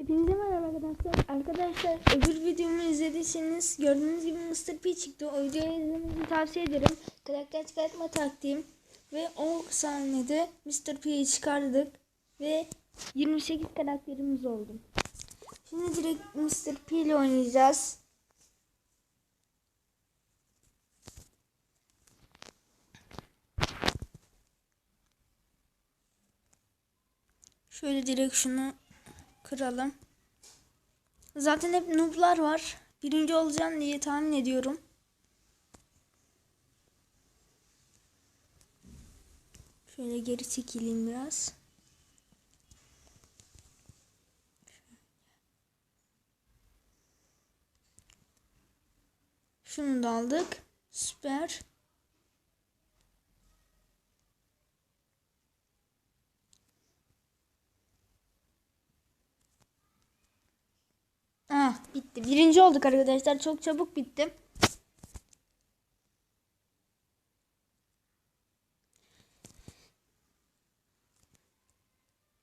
Hepinize merhaba arkadaşlar. Arkadaşlar öbür videomu izlediyseniz gördüğünüz gibi Mr. P çıktı. O videoyu izlemenizi tavsiye ederim. Karakter çıkartma taktiğim ve 10 saniyede Mr. P'yi çıkardık ve 28 karakterimiz oldu. Şimdi direkt Mr. P ile oynayacağız. Şöyle direkt şunu kıralım. Zaten hep noob'lar var. Birinci olacağım diye tahmin ediyorum. Şöyle geri çekileyim biraz. Şunu da aldık. Süper. Bitti. Birinci olduk arkadaşlar. Çok çabuk bitti.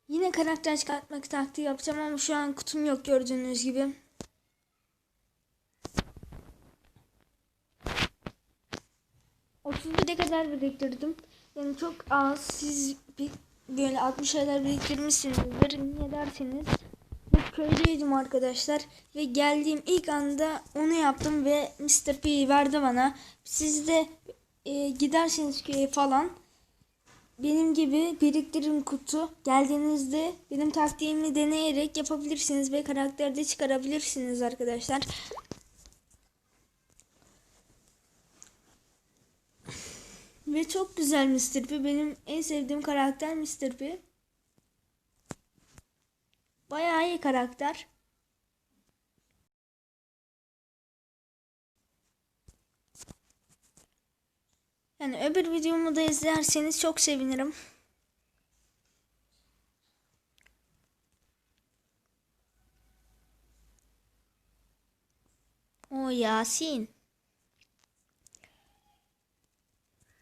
Yine karakter çıkartmak taktiği yapacağım ama şu an kutum yok gördüğünüz gibi. de kadar biriktirdim. Yani çok az. Siz bir böyle 60 şeyler biriktirmişsinizdir. Niye derseniz bir köylüydüm arkadaşlar ve geldiğim ilk anda onu yaptım ve Mr. P verdi bana. Siz de e, giderseniz köye falan benim gibi biriktirin kutu geldiğinizde benim taktiğimi deneyerek yapabilirsiniz ve karakterde çıkarabilirsiniz arkadaşlar. Ve çok güzel Mr. P. Benim en sevdiğim karakter Mr. P. Bayağı iyi karakter. Yani öbür videomu da izlerseniz çok sevinirim. O Yasin.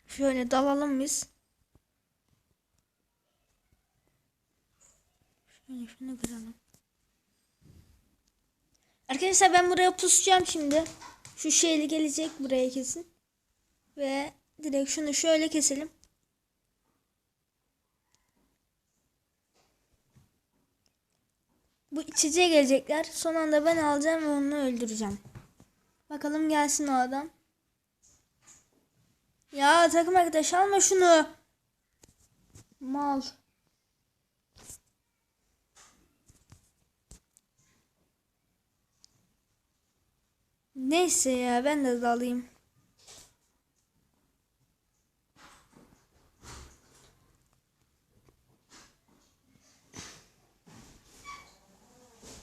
Şöyle dalalım biz. Şöyle şunu kıralım. Arkadaşlar ben buraya pusacağım şimdi. Şu şeyli gelecek buraya kesin. Ve direkt şunu şöyle keselim. Bu içeceğe gelecekler. Son anda ben alacağım ve onu öldüreceğim. Bakalım gelsin o adam. Ya takım arkadaş alma şunu. Mal. Neyse ya ben de dalayım.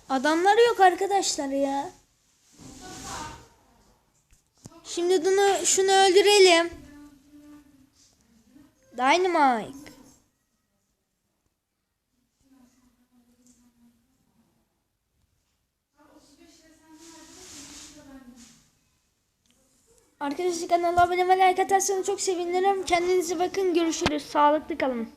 Adamlar yok arkadaşlar ya. Şimdi bunu şunu öldürelim. Dynamite. Arkadaşlar kanala abone ve like atarsanız çok sevinirim. Kendinize bakın. Görüşürüz. Sağlıklı kalın.